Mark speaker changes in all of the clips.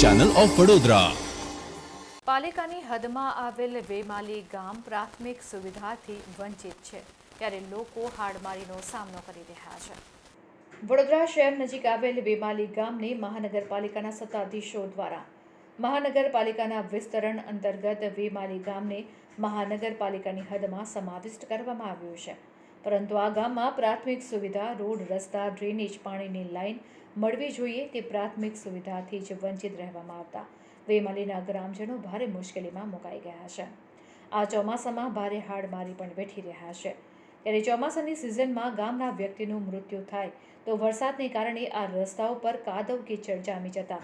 Speaker 1: Channel of Vadodara
Speaker 2: પાલિકાની હદમાં આવેલ વેમાલી ગામ પ્રાથમિક સુવિધાથી વંચિત છે, ત્યારે લોકો હાડમારીનો સામનો કરી રહ્યા છે. વડોદરા શહેર નજીક આવેલ વેમાલી ગામને મહાનગરપાલિકાના સત્તાધીશો દ્વારા મહાનગરપાલિકાના વિસ્તરણ અંતર્ગત વેમાલી ગામને મહાનગરપાલિકાની હદમાં સમાવિષ્ટ કરવામાં આવ્યું છે. પરંતુ આ ગામમાં પ્રાથમિક સુવિધા, રોડ, રસ્તા, ડ્રેનેજ પાણીની લાઇન મળવી જોઈએ તે પ્રાથમિક સુવિધાથી જ વંચિત રહેવામાં આવતા. વેમાલીના ગ્રામજનો ભારે મુશ્કેલીમાં મુકાઈ ગયા છે. આ ચોમાસામાં ભારે હાડમારી પણ વેઠી રહ્યા છે. ત્યારે ચોમાસાની સિઝનમાં ગામના વ્યક્તિનું મૃત્યુ થાય તો વરસાદને કારણે આ રસ્તાઓ પર કાદવ કીચડ જામી જતા.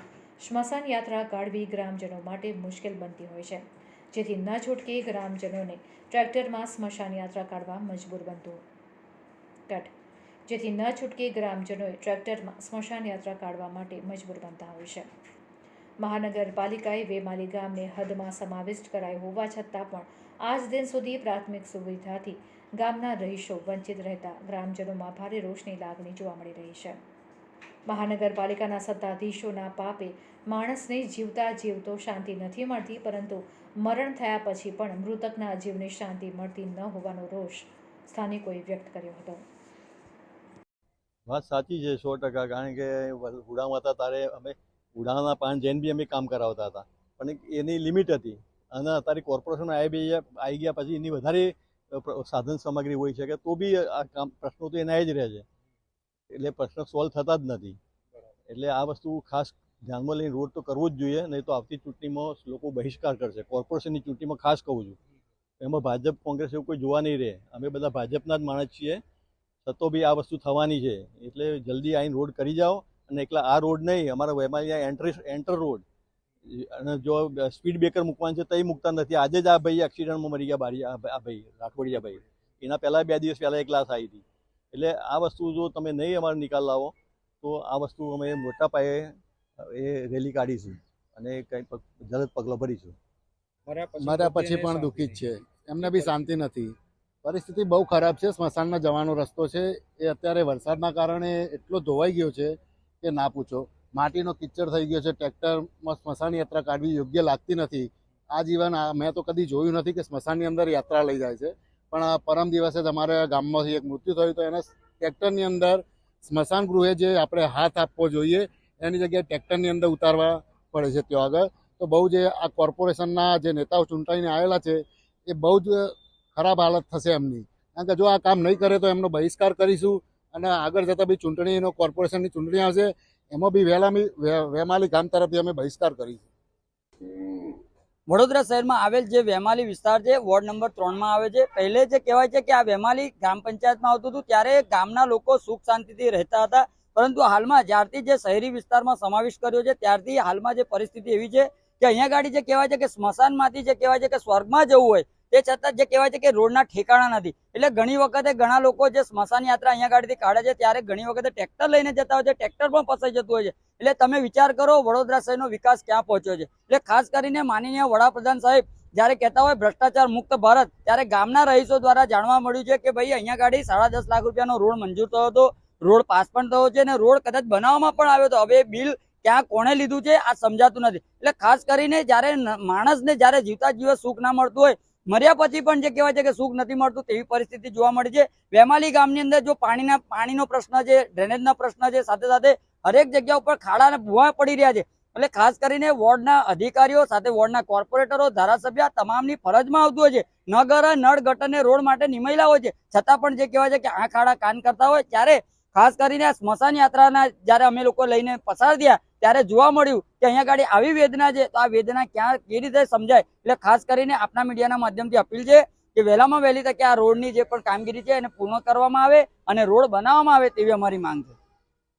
Speaker 2: સ્મશાન યાત્રા કાઢવી ગ્રામજનો માટે મુશ્કેલ બનતી હોય છે. જેથી ન છૂટકે ગ્રામજનોને ટ્રેક્ટરમાં સ્મશાન યાત્રા કાઢવા મજબૂર બનતું. કટ. જેથી ન છૂટકે ગ્રામજનોએ ટ્રેક્ટરમાં સ્મશાન યાત્રા કાઢવા માટે મજબૂર બનતા હોય છે. મહાનગરપાલિકાએ વેમાલી ગામને હદમાં સમાવિષ્ટ કરાયું હોવા છતાં પણ આજ દિન સુધી પ્રાથમિક સુવિધાથી ગામના રહીશો વંચિત રહેતા ગ્રામજનોમાં ભારે રોષની લાગણી જોવા મળી રહી છે. મહાનગરપાલિકાના સત્તાધીશોના પાપે માણસને જીવતા જીવતો શાંતિ નથી મળતી, પરંતુ મરણ થયા પછી પણ મૃતકના જીવને શાંતિ મળતી ન હોવાનો રોષ સ્થાનિકોએ વ્યક્ત કર્યો હતો.
Speaker 3: વાત સાચી છે સો ટકા, કારણ કે ઉડામાં હતા ત્યારે અમે ઉડાના પાન જઈને બી અમે કામ કરાવતા હતા. પણ એની લિમિટ હતી. અને અત્યારે કોર્પોરેશન આવી બી આવી ગયા પછી એની વધારે સાધન સામગ્રી હોઈ શકે તો બી આ કામ, પ્રશ્નો તો એના જ રહે છે. એટલે પ્રશ્ન સોલ્વ થતા જ નથી. એટલે આ વસ્તુ ખાસ ધ્યાનમાં લઈને રોડ તો કરવો જ જોઈએ, નહીં તો આવતી ચૂંટણીમાં લોકો બહિષ્કાર કરશે. કોર્પોરેશનની ચૂંટણીમાં ખાસ કહું છું. એમાં ભાજપ, કોંગ્રેસ એવું કોઈ જોવા નહીં રહે. અમે બધા ભાજપના જ માણસ છીએ. છતો બી આ વસ્તુ થવાની છે. એટલે જલ્દી આવીને રોડ કરી જાઓ અને એકલા આ રોડ નહીં, અમારા અહીંયા એન્ટ્રી એન્ટર રોડ. અને જો સ્પીડ બ્રેકર મૂકવાનું છે તઈ મૂકતા નથી. આજે જ આ ભાઈ એક્સિડન્ટમાં મરી ગયા બારી, આ આ ભાઈ, રાઠોડિયા ભાઈ. એના પહેલાં બે દિવસ પહેલાં એક લાશ આવી હતી. એટલે આ વસ્તુ જો તમે નહીં અમારે નિકાલ લાવો તો આ વસ્તુ અમે મોટા પાયે એ રેલી કાઢીશું અને કંઈ જલદ પગલાં ભરીશું.
Speaker 4: મારા પછી પણ દુઃખી જ છે. એમને બી શાંતિ નથી. પરિસ્થિતિ બહુ ખરાબ છે. સ્મશાનમાં જવાનો રસ્તો છે. એ અત્યારે વરસાદના કારણે એટલો ધોવાઈ ગયો છે કે ના પૂછો. માટીનો કિચડ થઈ ગયો છે. ટ્રેક્ટરમાં સ્મશાન યાત્રા કાઢવી યોગ્ય લાગતી નથી. આ જીવન મેં તો કદી જોયું નથી કે સ્મશાનની અંદર યાત્રા લઈ જાય છે. પણ પરમ દિવસે તમારા ગામમાંથી એક મૃત્યુ થયું તો એને ટ્રેક્ટરની અંદર સ્મશાન ગૃહે જે આપણે હાથ આપવો જોઈએ, એની જગ્યાએ ટ્રેક્ટરની અંદર ઉતારવા પડે છે ત્યાં આગળ. તો બહુ જે આ કોર્પોરેશનના જે નેતાઓ ચૂંટાઈને આવેલા છે, એ બહુ જ ખરાબ હાલત થશે એમની. કારણ કે જો આ કામ નહીં કરે તો એમનો બહિષ્કાર કરીશું અને આગળ જતાં બી ચૂંટણીનો, કોર્પોરેશનની ચૂંટણી આવશે, એમાં બી વેલામી વે- વેમાલી ગામ તરફથી અમે બહિષ્કાર કરીશું.
Speaker 5: વડોદરા શહેરમાં આવેલ જે વેમાલી વિસ્તાર છે, વોર્ડ નંબર ત્રણમાં આવે છે. પહેલે જે કહેવાય છે કે આ વેમાલી ગ્રામ પંચાયતમાં આવતું હતું, ત્યારે ગામના લોકો સુખ શાંતિથી રહેતા હતા. પરંતુ હાલમાં જ્યારથી જે શહેરી વિસ્તારમાં સમાવેશ કર્યો છે, ત્યારથી હાલમાં જે પરિસ્થિતિ એવી છે કે અહીંયા ગાડી જે કહેવાય છે કે સ્મશાનમાંથી જે કહેવાય છે કે સ્વર્ગમાં જવું હોય તે છતાં જે કહેવાય છે કે રોડના ઠેકાણા નથી. એટલે ઘણી વખતે ઘણા લોકો જે સ્મશાન યાત્રા અહીંયા ગાડીથી કાઢે છે, ત્યારે ઘણી વખતે ટ્રેક્ટર લઈને જતા હોય છે, ટ્રેક્ટર પણ ફસાઈ જતું હોય છે. એટલે તમે વિચાર કરો વડોદરા શહેરનો વિકાસ ક્યાં પહોંચ્યો છે. એટલે ખાસ કરીને માનનીય વડાપ્રધાન સાહેબ જ્યારે કહેતા હોય ભ્રષ્ટાચાર મુક્ત ભારત, ત્યારે ગામના રહીશો દ્વારા જાણવા મળ્યું છે કે ભાઈ અહીંયા ગાડી સાડા દસ લાખ રૂપિયાનો રોડ મંજૂર થયો હતો, રોડ પાસ પણ થયો છે અને રોડ કદાચ બનાવવામાં પણ આવ્યો હતો. હવે બિલ ક્યાં કોણે લીધું છે આ સમજાતું નથી. એટલે ખાસ કરીને જ્યારે માણસને જ્યારે જીવતા જીવે સુખ ના મળતું હોય મર્યા પછી પણ જે કહેવાય છે કે સુખ નથી મળતું તેવી પરિસ્થિતિ જોવા મળી છે. વેમાલી ગામની અંદર જો પાણીના પાણીનો પ્રશ્ન છે, ડ્રેનેજનો પ્રશ્ન છે, સાથે સાથે હરેક જગ્યા ઉપર ખાડા અને ભૂવા પડી રહ્યા છે. એટલે ખાસ કરીને વોર્ડના અધિકારીઓ સાથે વોર્ડના કોર્પોરેટરો, ધારાસભ્ય તમામની ફરજમાં આવતું હોય છે. નગર નળ ગટરને રોડ માટે નિમેલા હોય છે. છતાં પણ જે કહેવાય છે કે આ ખાડા કાન કરતા હોય, ત્યારે ખાસ કરીને સ્મશાન યાત્રાના જ્યારે અમે લોકો લઈને પસાર થયા ત્યારે જોવા મળ્યું કે અહીંયા ગાડી આવી વેદના છે, તો આ વેદના ક્યાં, કેવી રીતે સમજાય? એટલે ખાસ કરીને આપના મીડિયાના માધ્યમથી અપીલ છે કે વહેલામાં વહેલી તકે આ રોડની જે પણ કામગીરી છે એને પૂર્ણ કરવામાં આવે અને રોડ બનાવવામાં આવે તેવી અમારી માંગ છે.